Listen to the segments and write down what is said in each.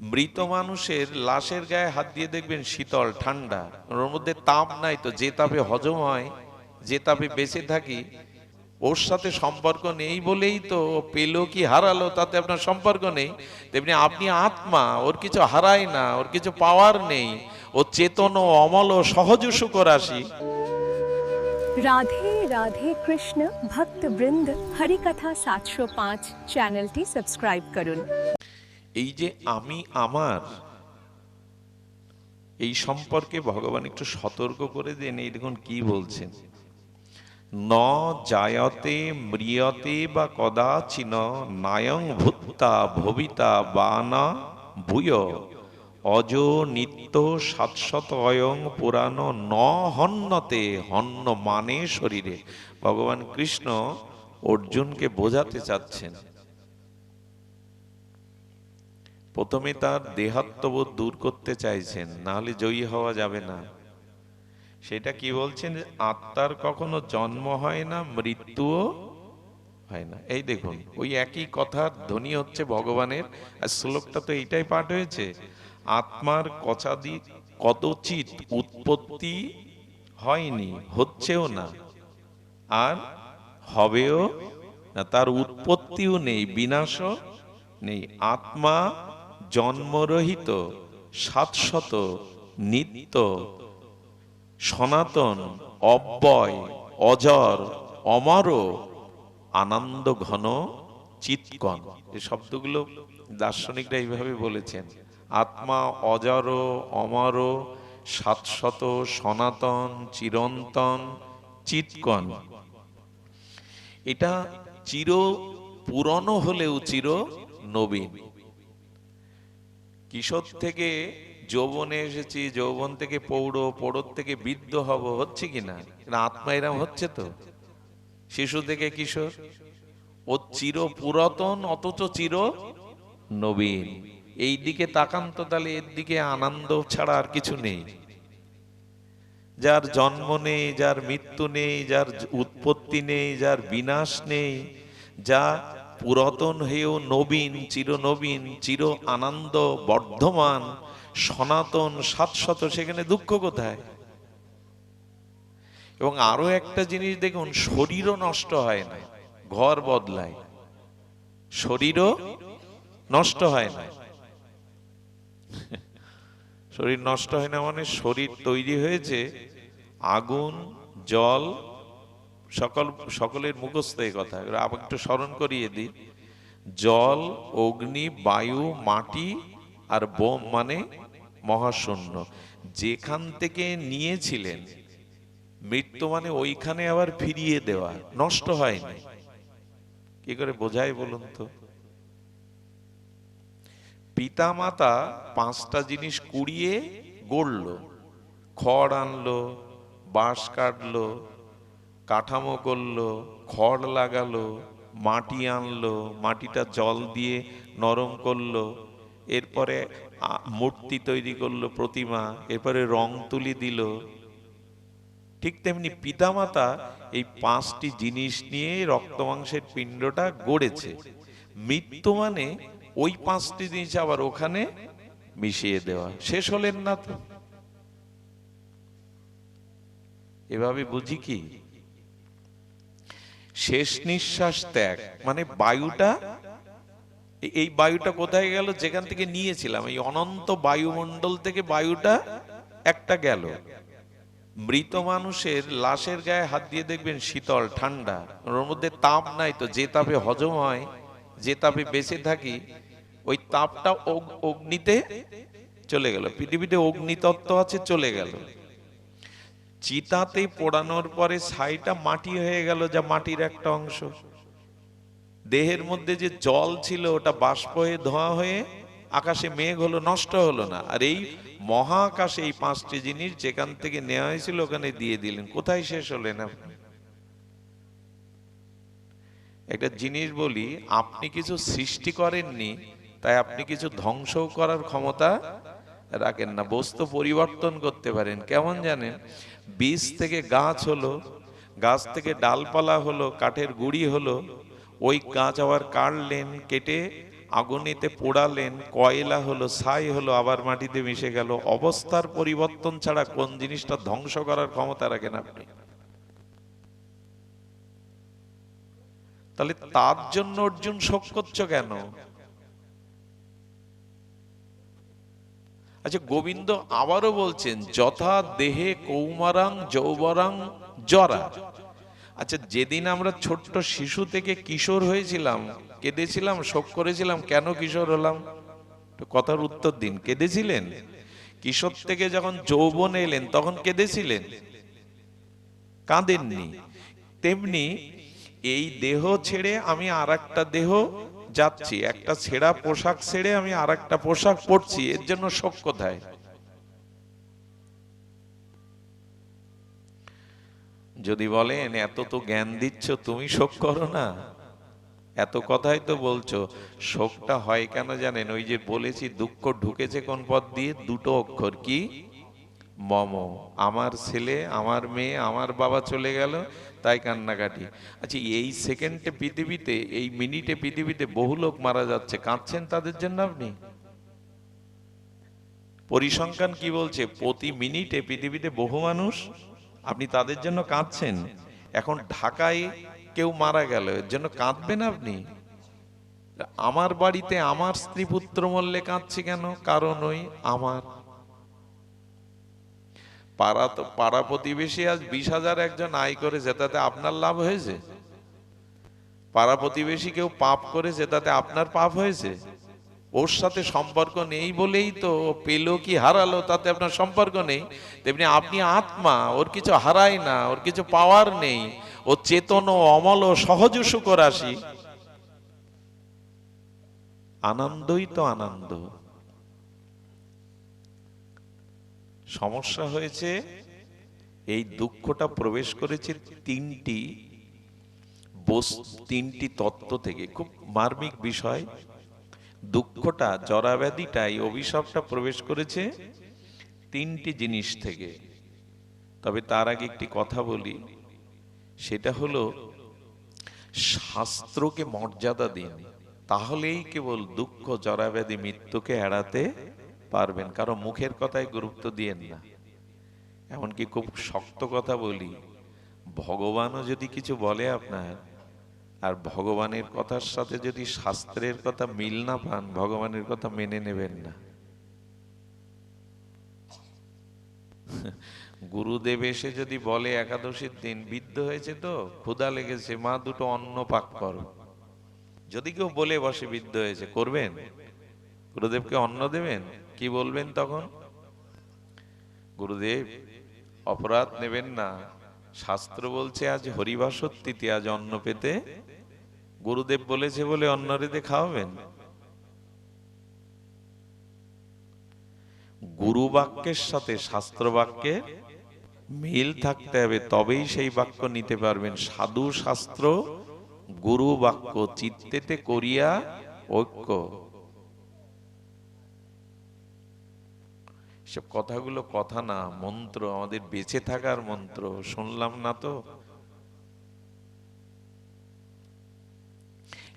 মৃত মানুষের লাশের গায়ে হাত দিয়ে দেখবেন শীতল, ঠান্ডা। ওর মধ্যে তাপ নাই তো, যে তাপে হজম হয়, যে তাপে বেঁচে থাকি, ওর সাথে সম্পর্ক নেই বলেই তো পেল কি হারালো, তাতে আপনার সম্পর্ক নেই। তেমনি আপনি আত্মা, ওর কিছু হারায় না, ওর কিছু পাওয়ার নেই। ও চেতন ও অমল ও সহজ সুখ রাশি। রাধে রাধে কৃষ্ণ ভক্ত বৃন্দ হরিকথা সাতশো পাঁচ চ্যানেলটি সাবস্ক্রাইব করুন। এই যে আমি আমার, এই সম্পর্কে ভগবান একটু সতর্ক করে দেন, এই দেখুন কি বলছেন। ন জায়তে ম্রিয়তে বা কদাচিন নায়ং ভূত্তা ভবিতা বা না ভূয়, অজ নিত্য সাতশত অয়ং পুরাণ ন হন্নতে হন্ন মানে শরীরে। ভগবান কৃষ্ণ অর্জুনকে বোঝাতে চাচ্ছেন প্রথমে তার দেহাত্মবোধ দূর করতে চাইছেন, নাহলে জয়ী হওয়া যাবে না। সেটা কি বলছেন? আত্মার কখনো জন্ম হয় না, মৃত্যুও হয় না। এই দেখুন, ওই একই কথার ধ্বনি হচ্ছে ভগবানের, আর শ্লোকটা তো এইটাই পাঠ হয়েছে। আত্মার কচাদি কতচিত উৎপত্তি হয়নি, হচ্ছেও না, আর হবেও না। তার উৎপত্তিও নেই, বিনাশও নেই। আত্মা জন্মরহিত সাতশত নিত্য সনাতন, অব্যয়, অজর, অমর, আনন্দ ঘন, চিৎকন। এই শব্দগুলো দার্শনিকরা এইভাবে বলেছেন। আত্মা, অজর, অমর, সাতশত সনাতন, চিরন্তন, চিৎকন। এটা চির পুরনো হলেও চির নবীন কিশোর থেকে যৌবনে এসেছি, যৌবন থেকে পৌড় পৌড় থেকে বৃদ্ধ হব, হচ্ছে কিনা আত্মা এরম হচ্ছে তো? শিশু থেকে কিশোর? ও চির পুরাতন, অথচ চির নবীন। এই দিকে তাকান তো তাহলে, এর দিকে আনন্দ ছাড়া আর কিছু নেই। যার জন্ম নেই, যার মৃত্যু নেই, যার উৎপত্তি নেই, যার বিনাশ নেই, যা পুরাতন হয়েও নবীন চির নবীন চির আনন্দ বর্ধমান, সনাতন সাতশত, সেখানে দুঃখ কোথায়? এবং আরও একটা জিনিস দেখুন, শরীরও নষ্ট হয় না, ঘর বদলায়। শরীরও নষ্ট হয় না। শরীর নষ্ট হয় না মানে শরীর তৈরি হয়েছে, আগুন, জল সকল সকলের মুখস্থ এই কথা। আবার একটু স্মরণ করিয়ে দিই জল, অগ্নি, বায়ু, মাটি আর বোম মানে মহাশূন্য। যেখান থেকে নিয়েছিলেন, মৃত্যু মানে ওইখানে আবার ফিরিয়ে দেওয়া, নষ্ট হয়নি। কি করে বোঝায় বলুন তো? পিতা মাতা পাঁচটা জিনিস কুড়িয়ে গড়লো। খড় আনলো, বাঁশ কাটলো কাঠামো করল, খড় লাগালো, মাটি আনলো, মাটিটা জল দিয়ে নরম করল, এরপরে মূর্তি তৈরি করল প্রতিমা, এরপরে রং তুলি দিল। ঠিক তেমনি পিতামাতা এই পাঁচটি জিনিস নিয়ে রক্ত মাংসের পিণ্ডটা গড়েছে। মৃত্যু মানে ওই পাঁচটি জিনিস আবার ওখানে মিশিয়ে দেওয়া। শেষ হলেন না তো? এভাবে বুঝি কি? শেষ নিঃশ্বাস ত্যাগ। মানে বায়ুটা, এই বায়ুটা কোথায় গেল? যেখান থেকে নিয়েছিলাম। এই অনন্ত বায়ুমণ্ডল থেকে বায়ুটা একটা গেল। মৃত মানুষের লাশের গায়ে হাত দিয়ে দেখবেন শীতল, ঠান্ডা। ওর মধ্যে তাপ নাই তো, যে তাপে হজম হয়, যে তাপে বেঁচে থাকি, ওই তাপটা অগ- অগ্নিতে চলে গেল। পৃথিবীতে অগ্নিতত্ত্ব আছে, চলে গেল। চিতাতে পোড়ানোর পরে ছাইটা মাটি হয়ে গেল যা মাটির একটা অংশ। দেহের মধ্যে যে জল ছিল, ওটা বাষ্প হয়ে, ধোঁয়া হয়ে আকাশে মেঘ হলো, নষ্ট হলো না। আর এই মহাকাশে এই পাঁচটি জিনিস যেখান থেকে নেওয়া হয়েছিল, ওখানে দিয়ে দিলেন। কোথায় শেষ হলেন আপনি? একটা জিনিস বলি, আপনি কিছু সৃষ্টি করেননি, তাই আপনি কিছু ধ্বংসও করার ক্ষমতা রাখেন না। বস্তু পরিবর্তন করতে পারেন। কেমন জানেন? বীজ থেকে গাছ হলো, গাছ থেকে ডালপালা হলো, কাঠের গুড়ি হলো, ওই গাছ আবার কাটলেন, কেটে আগুনেতে পোড়ালেন, কয়লা হলো, ছাই হলো, আবার মাটিতে মিশে গেল। অবস্থার পরিবর্তন ছাড়া কোন জিনিসটা ধ্বংস করার ক্ষমতা রাখেন আপনি? তাহলে তার জন্য অর্জুন শোক করছ কেন? আচ্ছা গোবিন্দ আবারও বলছেন, যথা দেহে কৌমারাং যৌবরাং জরা। আচ্ছা যেদিন আমরা ছোট্ট শিশু থেকে কিশোর হয়েছিলাম, কেঁদেছিলাম, শোক করেছিলাম, কেন কিশোর হলাম? কথার উত্তর দিন। কেঁদেছিলেন? কিশোর থেকে যখন যৌবন এলেন, তখন কেঁদেছিলেন? কাঁদেননি। তেমনি এই দেহ ছেড়ে আমি আর দেহ যাচ্ছি, একটা ছেঁড়া পোশাক ছেড়ে আমি আর একটা পোশাক পরছি, এর জন্য শোক কোথায়? যদি বলেন, এত তো জ্ঞান দিচ্ছ, তুমি শোক করো না? এত কথাই তো বলছো। শোকটা হয় কেন জানেন? ওই যে বলেছি, দুঃখ ঢুকেছে কোন পথ দিয়ে? দুটো অক্ষর কি? মম, আমার ছেলে, আমার মেয়ে, আমার বাবা চলে গেল, তাই কান্নাকাটি। আচ্ছা এই সেকেন্ডে পৃথিবীতে, এই মিনিটে পৃথিবীতে বহু লোক মারা যাচ্ছে, কাঁদছেন তাদের জন্য আপনি? পরিসংখ্যান কি বলছে? প্রতি মিনিটে পৃথিবীতে বহু মানুষ, আপনি তাদের জন্য কাঁদছেন। এখন ঢাকায় কেউ মারা গেল, এর জন্য কাঁদবেন আপনি? আমার বাড়িতে আমার স্ত্রী পুত্র মরলে কাঁদছি কেন? কারণ ওই আমার পাড়া তো, পাড়া প্রতিবেশী আজ বিশ হাজার একজন আয় করেছে তাতে আপনার লাভ হয়েছে? পাড়া প্রতিবেশী কেউ পাপ করেছে তাতে আপনার পাপ হয়েছে? ওর সাথে সম্পর্ক নেই বলেই তো পেল কি হারালো, তাতে আপনার সম্পর্ক নেই। তেমনি আপনি আত্মা, ওর কিছু হারায় না, ওর কিছু পাওয়ার নেই। ও চেতন ও অমল ও সহজ সুকর আসি আনন্দই তো আনন্দ। সমস্যা হয়েছে, এই দুঃখটা প্রবেশ করেছে তিনটি তিনটি তত্ত্ব থেকে। খুব মার্মিক বিষয়। দুঃখটা জরাব্যাধিটা এই অভিশাপটা প্রবেশ করেছে তিনটি জিনিস থেকে। তবে তার আগে একটি কথা বলি। সেটা হলো, শাস্ত্রকে মর্যাদা দিন। তাহলেই কেবল দুঃখ, জরাব্যাধি, মৃত্যুকে এড়াতে পারবেন। কারও মুখের কথায় গুরুত্ব দিয়েন না। এমনকি খুব শক্ত কথা বলি, ভগবানও যদি কিছু বলে আপনার, আর ভগবানের কথার সাথে যদি শাস্ত্রের কথা মিল না পান, ভগবানের কথা মেনে নেবেন না। গুরুদেব এসে যদি বলে একাদশীর দিন, বিদ্ধ হয়েছে তো, ক্ষুধা লেগেছে, মা দুটো অন্ন পাক করো। যদি কেউ বলে বসে বিদ্ধ হয়েছে, করবেন? গুরুদেবকে অন্ন দেবেন? কি বলবেন তখন? গুরুদেব, অপরাধ নেবেন না। শাস্ত্র বলছে, আজ হরিবাসর তিথি আজ অন্ন পেতে। গুরুদেব বলেছে বলে অন্ন রেতে খাওয়াবেন। গুরু বাক্যের সাথে শাস্ত্র বাক্যের মিল থাকতে হবে, তবেই সেই বাক্য নিতে পারবেন। সাধু শাস্ত্র গুরু বাক্য চিত্তেতে করিয়া ঐক্য। সব কথাগুলো কথা না, মন্ত্র, আমাদের বেঁচে থাকার মন্ত্র, শুনলাম না তো।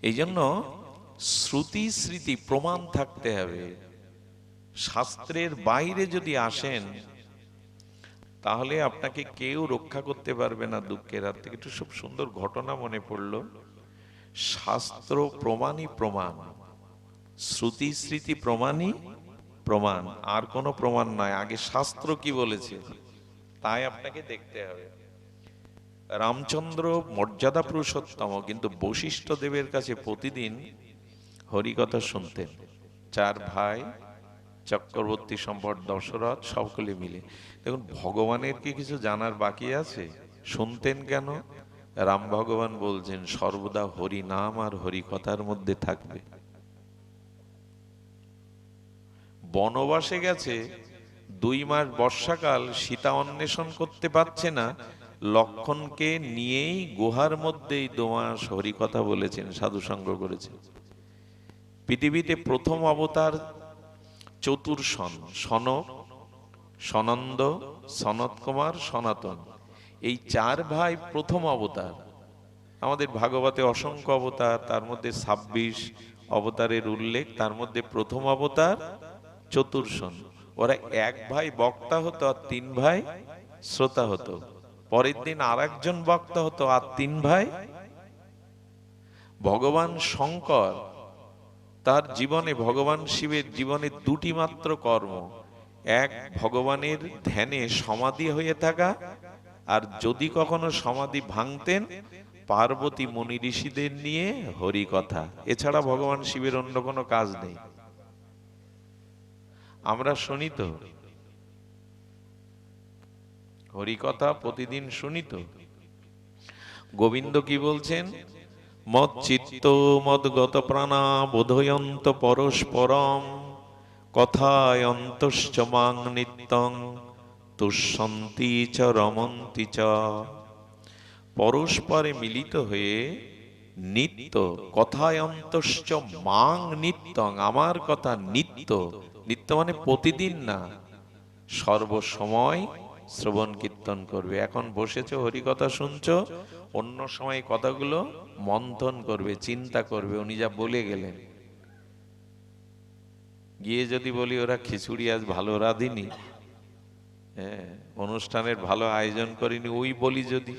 এই জন্য শ্রুতি স্মৃতি প্রমাণ থাকতে হবে। শাস্ত্রের বাইরে যদি আসেন, তাহলে আপনাকে কেউ রক্ষা করতে পারবে না দুঃখের। হাত থেকে একটু সব সুন্দর ঘটনা মনে পড়ল। শাস্ত্র প্রমাণই প্রমাণ, শ্রুতি স্মৃতি প্রমাণই প্রমাণ। আর কোনো প্রমাণ নয় আগে শাস্ত্র কি বলেছে? তাই আপনাকে দেখতে হবে। রামচন্দ্র মর্যাদা পুরুষোত্তম, কিন্তু বশিষ্ঠ দেবের কাছে প্রতিদিন হরিকথা শুনতেন। চার ভাই, চক্রবর্তী সম্পদ, দশরথ, সকলে মিলে। দেখুন, ভগবানের কি কিছু জানার বাকি আছে? শুনতেন কেন? রাম ভগবান বলছেন, সর্বদা হরি নাম আর হরি কথার মধ্যে থাকবে। বনবাসে গেছে, দুই মাস বর্ষাকাল সীতা অন্বেষণ করতে পারছে না, লক্ষণকে নিয়েই গুহার মধ্যেই দোমাস হরি কথা বলেছেন সাধুসঙ্গ করেছেন পৃথিবীতে প্রথম অবতার চতুর্সন সনক সনন্দ, সনত কুমার, সনাতন। এই চার ভাই প্রথম অবতার। আমাদের ভাগবতে অসংখ্য অবতার, তার মধ্যে ছাব্বিশ অবতারের উল্লেখ, তার মধ্যে প্রথম অবতার চতুর্শন ওরা এক ভাই বক্তা হতো আর তিন ভাই শ্রোতা হতো। পরের দিন আর একজন বক্তা হতো আর তিন ভাই ভগবান শঙ্কর। তার জীবনে ভগবান শিবের জীবনে দুটি মাত্র কর্ম। এক, ভগবানের ধ্যানে সমাধি হয়ে থাকা আর যদি কখনো সমাধি ভাঙতেন, পার্বতী মুনি ঋষিদের নিয়ে হরি কথা এছাড়া ভগবান শিবের অন্য কোনো কাজ নেই। আমরা শুনি তো। হরি কথা প্রতিদিন শুনি তো। গোবিন্দ কি বলছেন? মদ চিত্ত মদগত প্রাণা, বোধয়ন্ত পরস্পরম মাং নিত্যং, তুষ্যন্তি চ রমন্তি চ। পরস্পরে মিলিত হয়ে নিত্য কথায়ন্তশ্চ মাং নিত্যং, আমার কথা নিত্য। নিত্য মানে প্রতিদিন না। সর্বসময় শ্রবণ কীর্তন করবে। এখন বসেছো হরি কথা শুনছো, অন্য সময় কথাগুলো মন্থন করবে, চিন্তা করবে, উনি যা বলে গেলেন। গিয়ে যদি বলি, ওরা খিচুড়ি আজ ভালো রাঁধিনি। হ্যাঁ অনুষ্ঠানের ভালো আয়োজন করিনি, ওই বলি যদি।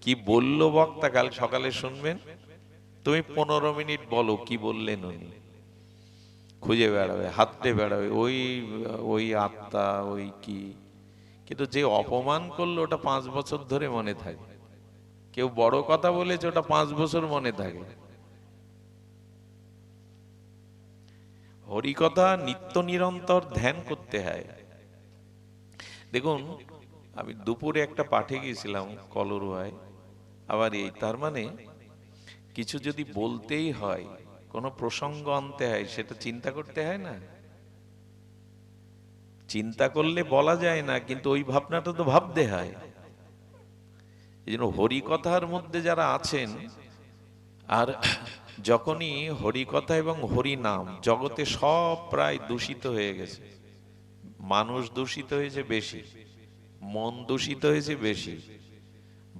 কি বলল বক্তা, কাল সকালে শুনবেন? তুমি পনেরো মিনিট বলো, কি বললেন উনি? খুঁজে বেড়াবে হাতটে বেড়াবে, ওই ওই আত্মা, ওই কি? কিন্তু যে অপমান করল, ওটা পাঁচ বছর ধরে মনে থাকে। কেউ বড় কথা বলেছে, ওটা পাঁচ বছর মনে থাকে। হরিকথা নিত্য নিরন্তর ধ্যান করতে হয়। দেখুন, আমি দুপুরে একটা পাঠে গিয়েছিলাম কলরুয়ায়, আবার এই, তার মানে কিছু যদি বলতেই হয়, কোনো প্রসঙ্গ আনতে হয়, সেটা চিন্তা করতে হয় না? চিন্তা করলে বলা যায় না, কিন্তু ওই ভাবনাটা তো ভাবতে হয়। এই জন্য হরিকথার মধ্যে যারা আছেন, আর যখনই হরিকথা এবং হরি নাম জগতে সব প্রায় দূষিত হয়ে গেছে। মানুষ দূষিত হয়েছে বেশি, মন দূষিত হয়েছে বেশি।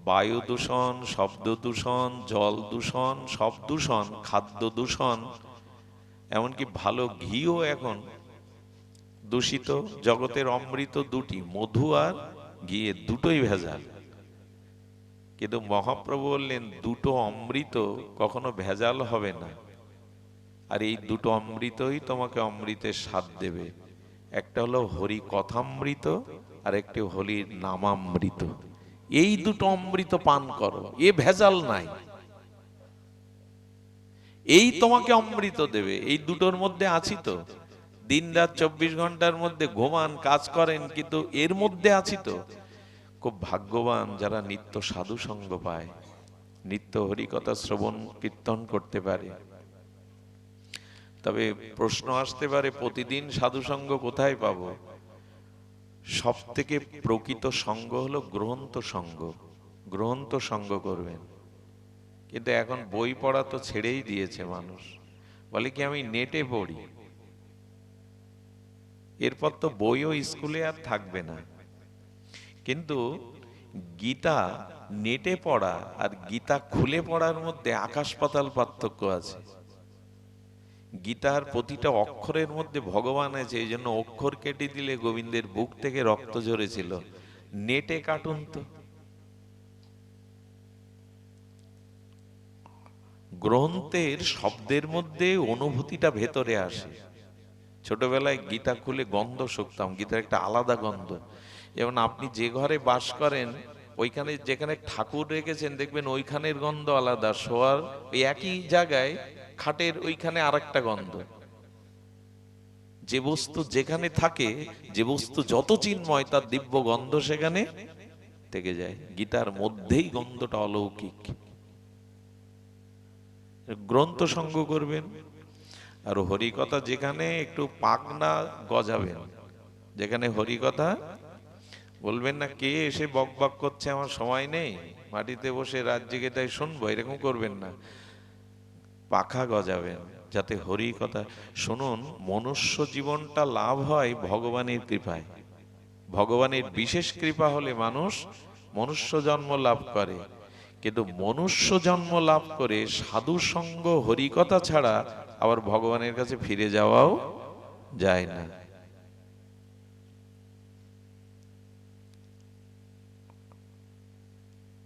বায়ু দূষণ, শব্দ দূষণ, জল দূষণ, সব দূষণ, খাদ্য দূষণ, এমনকি ভালো ঘিও এখন দূষিত। জগতের অমৃত দুটি, মধু আর ঘিয়ে দুটোই ভেজাল। কিন্তু মহাপ্রভু বললেন, দুটো অমৃত কখনো ভেজাল হবে না। আর এই দুটো অমৃতই তোমাকে অমৃতের স্বাদ দেবে। একটা হলো হরি কথামৃত আর একটি হরির নামামৃত। এই দুটো অমৃত পান করো, এ ভেজাল নাই। এই তোমাকে অমৃত দেবে, এই দুটোর মধ্যে আছি তো। দিন রাত চব্বিশ ঘণ্টার মধ্যে ঘুমান, কাজ করেন, কিন্তু এর মধ্যে আছি তো। খুব ভাগ্যবান যারা নিত্য সাধু সঙ্গ পায়, নিত্য হরিকথা শ্রবণ, কীর্তন করতে পারে। তবে প্রশ্ন আসতে পারে, প্রতিদিন সাধু সঙ্গ কোথায় পাবো? সব থেকে প্রকৃত সঙ্গ হলো গ্রন্থ সঙ্গ। গ্রন্থ সঙ্গ করবেন। কিন্তু এখন বই পড়া তো ছেড়েই দিয়েছে মানুষ। বলে কি আমি নেটে পড়ি? এরপর তো বইও স্কুলে আর থাকবে না। কিন্তু গীতা নেটে পড়া আর গীতা খুলে পড়ার মধ্যে আকাশ পাতাল পার্থক্য আছে। গীতার প্রতিটা অক্ষরের মধ্যে ভগবান আছে, এই জন্য অক্ষর কেটে দিলে গোবিন্দের বুক থেকে রক্ত ঝরেছিল। নেটে কাটুন তো। গ্রন্থের শব্দের মধ্যে অনুভূতিটা ভেতরে আসে। ছোটবেলায় গীতা খুলে গন্ধ শুকতাম, গীতার একটা আলাদা গন্ধ। যেমন আপনি যে ঘরে বাস করেন, ওইখানে যেখানে ঠাকুর রেখেছেন, দেখবেন ওইখানের গন্ধ আলাদা, শোয়ার ওই একই জায়গায় খাটের ওইখানে আরেকটা গন্ধ। যে বস্তু যেখানে থাকে, যে বস্তু যত চিন্ময়, তার দিব্য গন্ধ সেখানে থেকে যায়। গীতার মধ্যেই গন্ধটা অলৌকিক। গ্রন্থ সঙ্গ করবেন আর হরিকথা যেখানে একটু পাকনা গজাবেন, যেখানে হরিকথা বলবেন না, কে এসে বক বক করছে? আমার সময় নেই। মাটিতে বসে রাত জেগে তাই শুনব? এরকম করবেন না। পাখা গজাবেন যাতে হরি কথা শুনুন, মনুষ্য জীবনটা লাভ হয় ভগবানের কৃপায়। ভগবানের বিশেষ কৃপা হলে মানুষ মনুষ্য জন্ম লাভ করে। কিন্তু মনুষ্য জন্ম লাভ করে সাধু সঙ্গ হরিকথা ছাড়া আবার ভগবানের কাছে ফিরে যাওয়াও যায় না।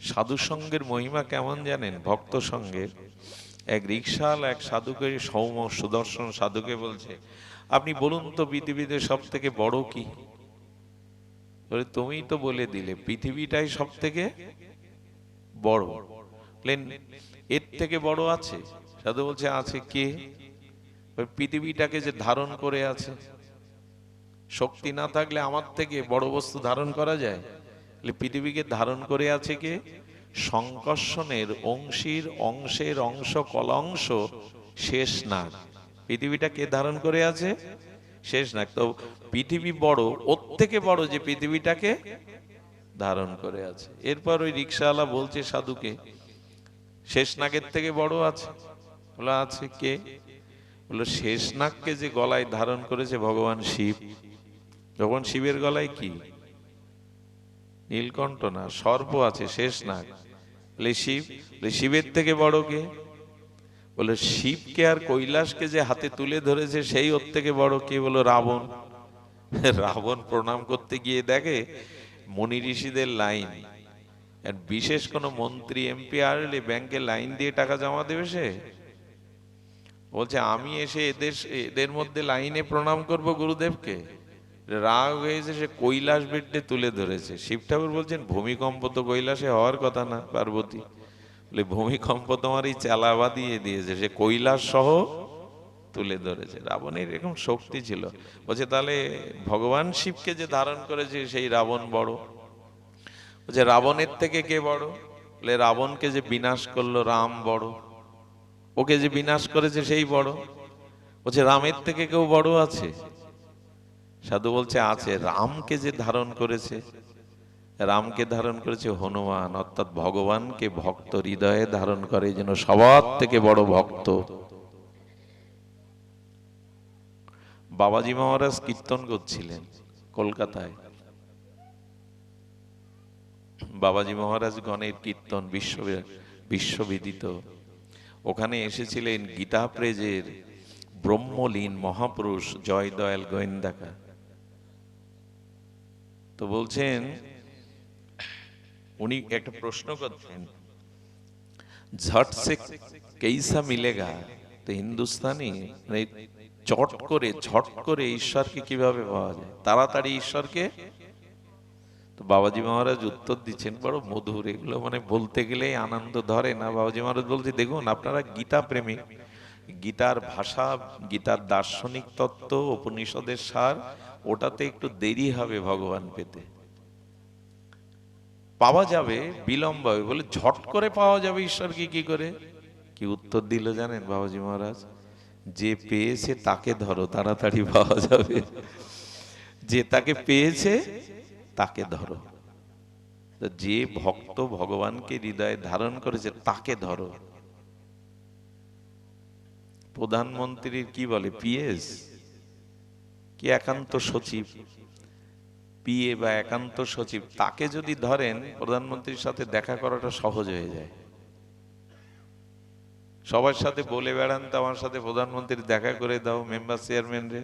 সাধু সঙ্গের মহিমা কেমন জানেন? ভক্ত সঙ্গের। এক রিক্সাল এক সাধুকে সৌম সুদর্শন সাধুকে বলছে, আপনি বলুন তো পৃথিবীতে সব থেকে বড় কি? তুমি তো বলে দিলে, পৃথিবীটাই সব থেকে বড় এর থেকে বড় আছে? সাধু বলছে, আছে কে? পৃথিবীটাকে যে ধারণ করে আছে। শক্তি না থাকলে আমার থেকে বড় বস্তু ধারণ করা যায়? পৃথিবীকে ধারণ করে আছে কে? সংকর্ষণের অংশীর অংশের অংশ কলাংশ শেষ না পৃথিবীটা কে ধারণ করে আছে? শেষ না তো পৃথিবী বড়, ওর থেকে বড় যে পৃথিবীটাকে ধারণ করে আছে। এরপর ওই রিক্সাওয়ালা বলছে, সাধুকে, শেষ নাগের থেকে বড় আছে? বলো, আছে কে? বলল শেষ নাগকে যে গলায় ধারণ করেছে ভগবান শিব। ভগবান শিবের গলায় কি? নীলকণ্ঠ না সর্প আছে, শেষ বলে, শিব শিবের থেকে বড় কে? বলে, শিবকে আর কৈলাসকে যে হাতে তুলে ধরেছে, সেই ওর থেকে বড় কে? বলো, রাবণ। রাবণ প্রণাম করতে গিয়ে দেখে, মনি ঋষিদের লাইন। আর বিশেষ কোনো মন্ত্রী, এমপি আর আসলে ব্যাংকে লাইন দিয়ে টাকা জমা দেবে সে? বলছে, আমি এসে এদের এদের মধ্যে লাইনে প্রণাম করব গুরুদেবকে। রাগ হয়েছে, সে কৈলাস বেডে তুলে ধরেছে। শিব ঠাকুর বলছেন, ভূমিকম্প তো কৈলাসে হওয়ার কথা না, পার্বতী। বলে, ভূমিকম্প তোমার এই চালাবা দিয়ে দিয়েছে, সে কৈলাস সহ তুলে ধরেছে। রাবণের এরকম শক্তি ছিল। বলছে, তাহলে ভগবান শিবকে যে ধারণ করেছে, সেই রাবণ বড়। বলছে, রাবণের থেকে কে বড়? বলে, রাবণকে যে বিনাশ করল, রাম বড়। ওকে যে বিনাশ করেছে, সেই বড়। বলছে, রামের থেকে কেউ বড় আছে? সাধু বলছে, আছে, রামকে যে ধারণ করেছে, রামকে ধারণ করেছে হনুমান, অর্থাৎ ভগবানকে ভক্ত হৃদয়ে ধারণ করে যেন সবার থেকে বড় ভক্ত। বাবাজি মহারাজ কীর্তন করছিলেন কলকাতায়। বাবাজি মহারাজ গণের কীর্তন বিশ্ব, বিশ্ববিদিত। ওখানে এসেছিলেন গীতা প্রেজের ব্রহ্মলীন মহাপুরুষ জয় দয়াল গোয়েন্দাকা তো বলছেন, উনি একটা প্রশ্ন করছেন ঝট সে কেইসা মিলেগা? তো হিন্দুস্তানি মানে চট করে, ঝট করে ঈশ্বরকে কীভাবে পাওয়া যায়? তাড়াতাড়ি ঈশ্বরকে? তো বাবাজি মহারাজ উত্তর দিচ্ছেন, বড় মধুর, এগুলো মানে বলতে গেলেই আনন্দ ধরে না? বাবাজি মহারাজ বলছে, দেখুন, আপনারা গীতা প্রেমিক। গীতার ভাষা, গীতার দার্শনিক তত্ত্ব, উপনিষদের সার ওটাতে একটু দেরি হবে ভগবান পেতে। পাওয়া যাবে বিলম্ব হবে। বলে ঝট করে পাওয়া যাবে ঈশ্বরকে কি করে? কি উত্তর দিল জানেন বাবাজি মহারাজ? যে পেয়েছে তাকে ধরো, তাড়াতাড়ি পাওয়া যাবে। যে তাকে পেয়েছে তাকে ধরো। যে ভক্ত ভগবানকে হৃদয়ে ধারণ করেছে তাকে ধরো। প্রধানমন্ত্রীর কি বলে? পিএস? কি একান্ত সচিব? পিএ বা একান্ত সচিব, তাকে যদি ধরেন, প্রধানমন্ত্রীর সাথে দেখা করাটা সহজ হয়ে যায়। সবার সাথে বলে বেড়ান তো আমার সাথে প্রধানমন্ত্রী দেখা করে দাও, মেম্বার চেয়ারম্যান রে।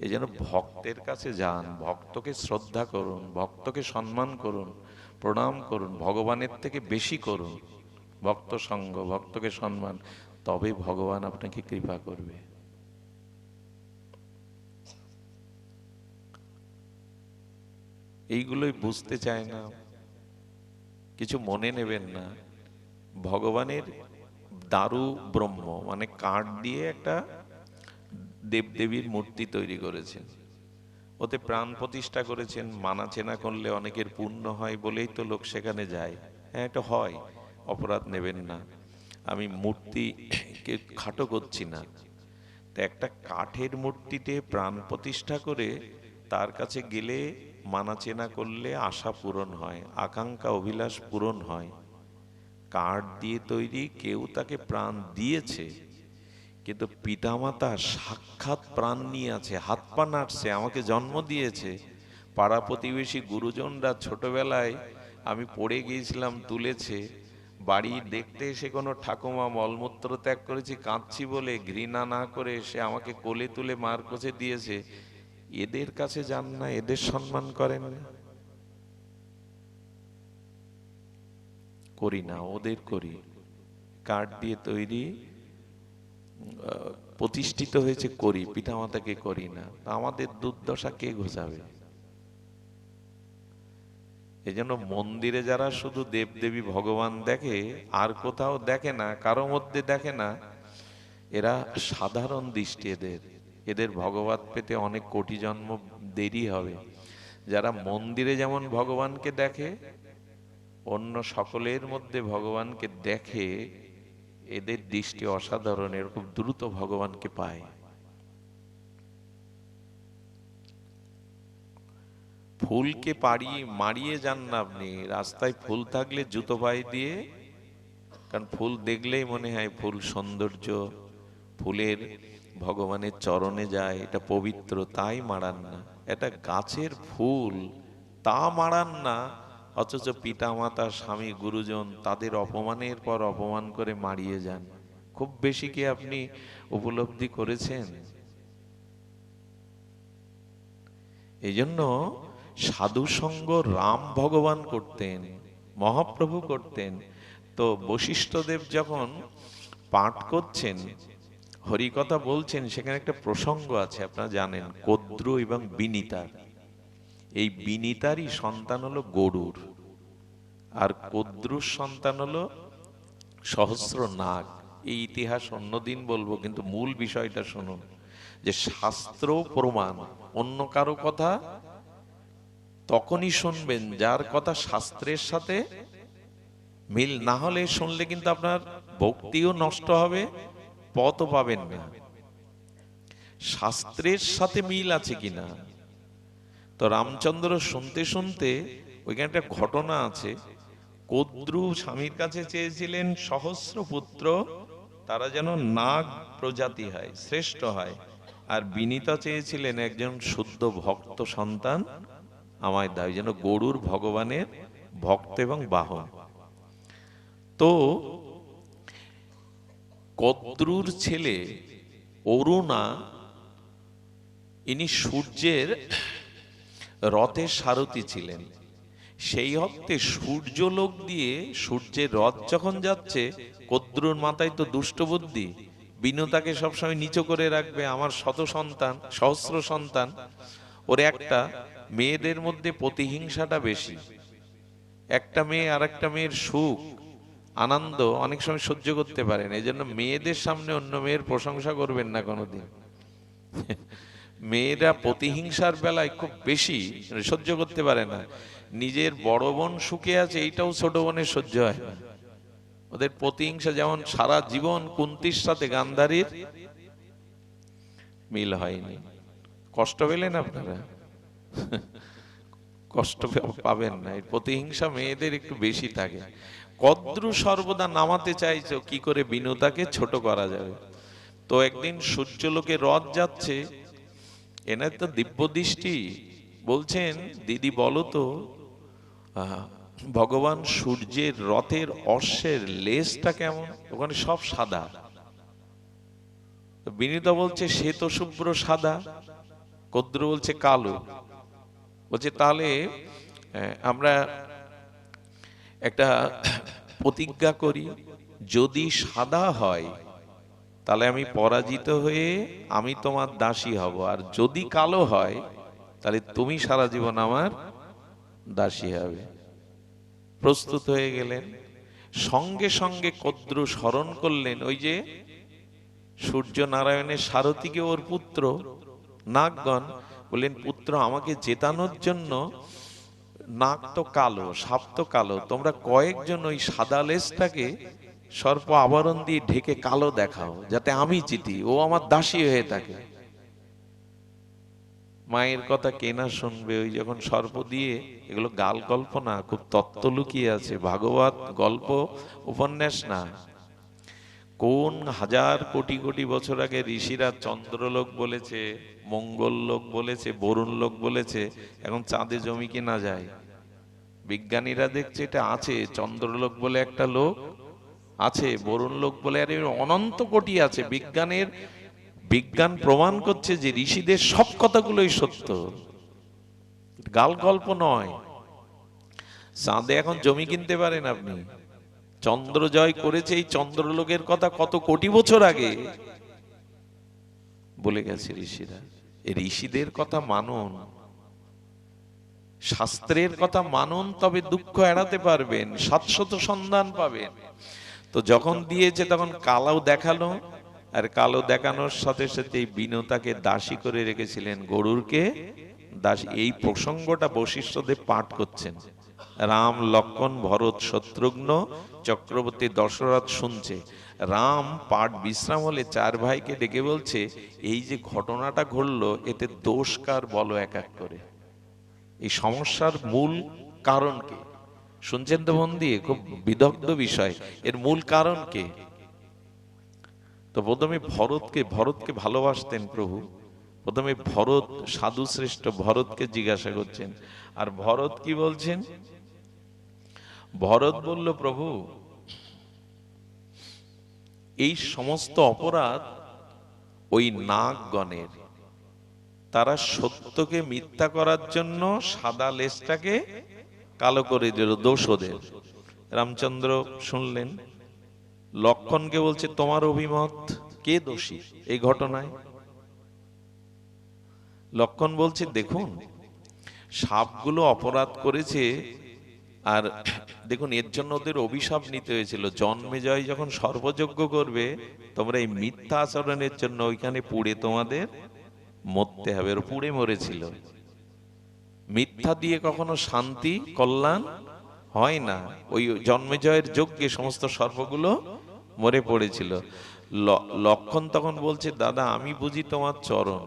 এই জন্য ভক্তের কাছে যান, ভক্তকে শ্রদ্ধা করুন, ভক্তকে সম্মান করুন, প্রণাম করুন, ভগবানের থেকে বেশি করুন। ভক্ত সঙ্গ, ভক্তকে সম্মান তবে ভগবান আপনাকে কৃপা করবে। এইগুলোই বুঝতে চায় না। কিছু মনে নেবেন না। ভগবানের দারু ব্রহ্ম মানে কাঠ দিয়ে একটা দেবদেবীর মূর্তি তৈরি করেছেন। ওতে প্রাণ প্রতিষ্ঠা করেছেন, মানা চেনা করলে অনেকের পুণ্য হয় বলেই তো লোক সেখানে যায়। হ্যাঁ এটা হয়, অপরাধ নেবেন না। আমি মূর্তিকে খাটো করছি না। তো একটা কাঠের মূর্তিতে প্রাণ প্রতিষ্ঠা করে তার কাছে গেলে মানা চেনা করলে আশা পূরণ হয়, আকাঙ্ক্ষা অভিলাষ পূরণ হয়। কাঠ দিয়ে তৈরি, কেউ তাকে প্রাণ দিয়েছে, কিন্তু পিতামাতা সাক্ষাৎ প্রাণ নিয়ে আছে, হাত পা নাড়ছে, আমাকে জন্ম দিয়েছে। পাড়া প্রতিবেশী গুরুজনরা ছোটবেলায় আমি পড়ে গিয়েছিলাম, তুলেছে। বাড়ি দেখতে এসে কোনো ঠাকুমা মলমূত্র ত্যাগ করেছি, কাঁদছি বলে ঘৃণা না করে সে আমাকে কোলে তুলে মার কোচে দিয়েছে। এদের কাছে যান না, এদের সম্মান করেন। না করি না, ওদের করি। কাঠ দিয়ে তৈরি প্রতিষ্ঠিত হয়েছে করি, পিতামাতাকে করি না। আমাদের দুর্দশা কে ঘোষাবে? এই জন্য মন্দিরে যারা শুধু দেবদেবী ভগবান দেখে, আর কোথাও দেখে না, কারও মধ্যে দেখে না, এরা সাধারণ দৃষ্টি এদের। এদের ভগবত পেতে অনেক কোটি জন্ম দেরি হবে। যারা মন্দিরে যেমন ভগবানকে দেখে, অন্য সকলের মধ্যে ভগবানকে দেখে, এদের দৃষ্টি অসাধারণ এরকম দ্রুত ভগবানকে পায়। ফুলকে পাড়িয়ে মারিয়ে যান না আপনি। রাস্তায় ফুল থাকলে জুতো পায়ে দিয়ে, কারণ ফুল দেখলেই মনে হয় ফুল সৌন্দর্য, ফুলের ভগবানের চরণে যায়, এটা পবিত্র, তাই মারান না। এটা গাছের ফুল, তা মারান না। অথচ পিতা মাতা স্বামী, গুরুজন তাদের অপমানের পর অপমান করে মারিয়ে যান। খুব বেশি কি আপনি উপলব্ধি করেছেন? এই জন্য সাধু সঙ্গ রাম ভগবান করতেন, মহাপ্রভু করতেন। তো বশিষ্ঠদেব যখন পাঠ করছেন হরিকথা বলছেন, সেখানে একটা প্রসঙ্গ আছে, আপনারা জানেন, কদ্রু এবং বিনিতার এই বিনিতারই সন্তান হলো গরুর, আর কদ্রুর সন্তান হলো সহস্র নাগ এই ইতিহাস অন্যদিন বলব, কিন্তু মূল বিষয়টা শুনুন, যে শাস্ত্র প্রমাণ, অন্য কারও কথা তখনই শুনবেন, যার কথা শাস্ত্রের সাথে মিল না হলে শুনলে কিন্তু আপনার ভক্তিও নষ্ট হবে পথও পাবেন না। শাস্ত্রের সাথে মিল আছে কিনা? তো রামচন্দ্র শুনতে শুনতে ওইখানে একটা ঘটনা আছে। কদ্রু স্বামীর কাছে চেয়েছিলেন, সহস্র পুত্র, তারা যেন নাগ প্রজাতি হয়, শ্রেষ্ঠ হয়। আর বিনীতা চেয়েছিলেন, একজন শুদ্ধ ভক্ত সন্তান, আমায় দাও, যেন গরুর ভগবানের ভক্ত এবং বাহন। তো কদ্রুর ছেলে অরুণা, ইনি সূর্যের রথের সারথি ছিলেন। সেই অর্থে সূর্যলোক দিয়ে সূর্যের রথ যখন যাচ্ছে, কদ্রুর মাথায় তো দুষ্ট বুদ্ধি বিনতাকে সবসময় নিচু করে রাখবে আমার শত সন্তান, সহস্র সন্তান। ওর একটা মেয়েদের মধ্যে প্রতিহিংসাটা বেশি। একটা মেয়ে আর একটা মেয়ের সুখ আনন্দ অনেক সময় সহ্য করতে পারেন এই জন্য মেয়েদের সামনে অন্য মেয়ের প্রশংসা করবেন না কোনোদিন। মেয়েরা প্রতিহিংসার বেলায় খুব বেশি সহ্য করতে পারে না। নিজের বড় বোন সুখে আছে, এইটাও ছোট বোনের সহ্য হয় না। ওদের প্রতিহিংসা যেমন সারা জীবন কুন্তির সাথে গান্ধারীর মিল হয়নি। কষ্ট পেলেন আপনারা? কষ্ট পাবেন না। এই প্রতিহিংসা মেয়েদের একটু বেশি থাকে। কদ্রু সর্বদা নামাতে চাইছো, কি করে বিনোদাকে ছোট করা যাবে? তো একদিন সূর্যলোকে রথ যাচ্ছে এনার তো দিব্য দৃষ্টি, বলছেন, দিদি বলো তো ভগবান সূর্যের রথের অশ্বের লেজটা কেমন? ওখানে সব সাদা। বিনীতা বলছে শ্বেত শুভ্র সাদা। কদ্র বলছে, কালো। বলছে, তাহলে আমরা একটা প্রতিজ্ঞা করি, যদি সাদা হয়, তাহলে আমি পরাজিত হয়ে আমি তোমার দাসী হব। আর যদি কালো হয়, তাহলে তুমি সারা জীবন আমার দাসী হবে। প্রস্তুত হয়ে গেলেন। সঙ্গে সঙ্গে কদ্রু স্মরণ করলেন, ওই যে সূর্য নারায়ণের সারথীকে ওর পুত্র? নাগগণ বললেন, পুত্র, আমাকে জেতানোর জন্য নাক তো কালো সাপ তো কালো তোমরা কয়েকজন ওই সাদা লেজটাকে সর্প আবরণ দিয়ে ঢেকে কালো দেখাও, যাতে আমি জিতি ও আমার দাসী হয়ে থাকে। মায়ের কথা কে না শুনবে, ওই যখন সর্প দিয়ে, এগুলো গাল গল্প না খুব তত্ত্ব লুকিয়ে আছে, ভাগবত গল্প, উপন্যাস না। কোন হাজার কোটি কোটি বছর আগে ঋষিরা চন্দ্রলোক বলেছে মঙ্গল লোক বলেছে বরুণ লোক বলেছে, এখন চাঁদে জমি কিনা যায়? বিজ্ঞানীরা দেখছে এটা আছে, চন্দ্রলোক বলে একটা লোক আছে বরুণ লোক বলে, আর অনন্ত কোটি আছে। বিজ্ঞানের, বিজ্ঞান প্রমাণ করছে যে ঋষিদের সব কথাগুলোই সত্য। গাল গল্প নয়। চাঁদে এখন জমি কিনতে পারেন আপনি। চন্দ্র জয় করেছে এই চন্দ্রলোকের কথা কত কোটি বছর আগে? বলে গেছে ঋষিরা ঋষিদের কথা মানুন। শাস্ত্রের কথা মানুন, তবে দুঃখ এড়াতে পারবেন, সাতশত সন্ধান পাবেন। তো যখন দিয়েছে, তখন কালাও দেখাল, আর কালো দেখানোর সাথে সাথে বিনতাকে দাসী করে রেখেছিলেন গরুরকে। দাস এই প্রসঙ্গটা বশিষ্ঠদেব পাঠ করছেন। রাম লক্ষণ ভরত শত্রুঘ্ন চক্রবর্তী দশরথ শুনছে। রাম পাঠ বিশ্রাম হলে চার ভাইকে ডেকে বলছে, এই যে ঘটনাটা ঘটলো, এতে দোষ কার বলো এক এক করে? এই সমস্যার মূল কারণ কি? শুনছেন তো মন দিয়ে খুব বিদগ্ধ বিষয়। এর মূল কারণ কে? তো প্রথমে ভরতকে ভরতকে ভালোবাসতেন প্রভু। প্রথমে ভরত সাধু শ্রেষ্ঠ ভরতকে জিজ্ঞাসা করছেন। আর ভরত কি বলছেন? ভরত বলল, প্রভু, এই সমস্ত অপরাধ ওই নাগগণের। তারা সত্যকে মিথ্যা করার জন্য সাদা লেজটাকে কালো করে দিল, দোষ ওদের। রামচন্দ্র শুনলেন, লক্ষণকে বলছে, তোমার অভিমত কে দোষী এই ঘটনায়? লক্ষণ বলছে, দেখুন, সাপগুলো অপরাধ করেছে আর দেখুন, এর জন্য ওদের অভিশাপ নিতে হয়েছিল। জন্মে জয় যখন সর্বযজ্ঞ করবে তোমরা এই মিথ্যা আচরণের জন্য ওইখানে পুড়ে তোমাদের মরতে হবে, ওর পুড়ে মরেছিল। মিথ্যা দিয়ে কখনো শান্তি, কল্যাণ হয় না। ওই জন্মজয়ের যজ্ঞে সমস্ত সর্পগুলো মরে পড়েছিল। লক্ষণ তখন বলছে, দাদা, আমি বুঝি তোমার চরণ।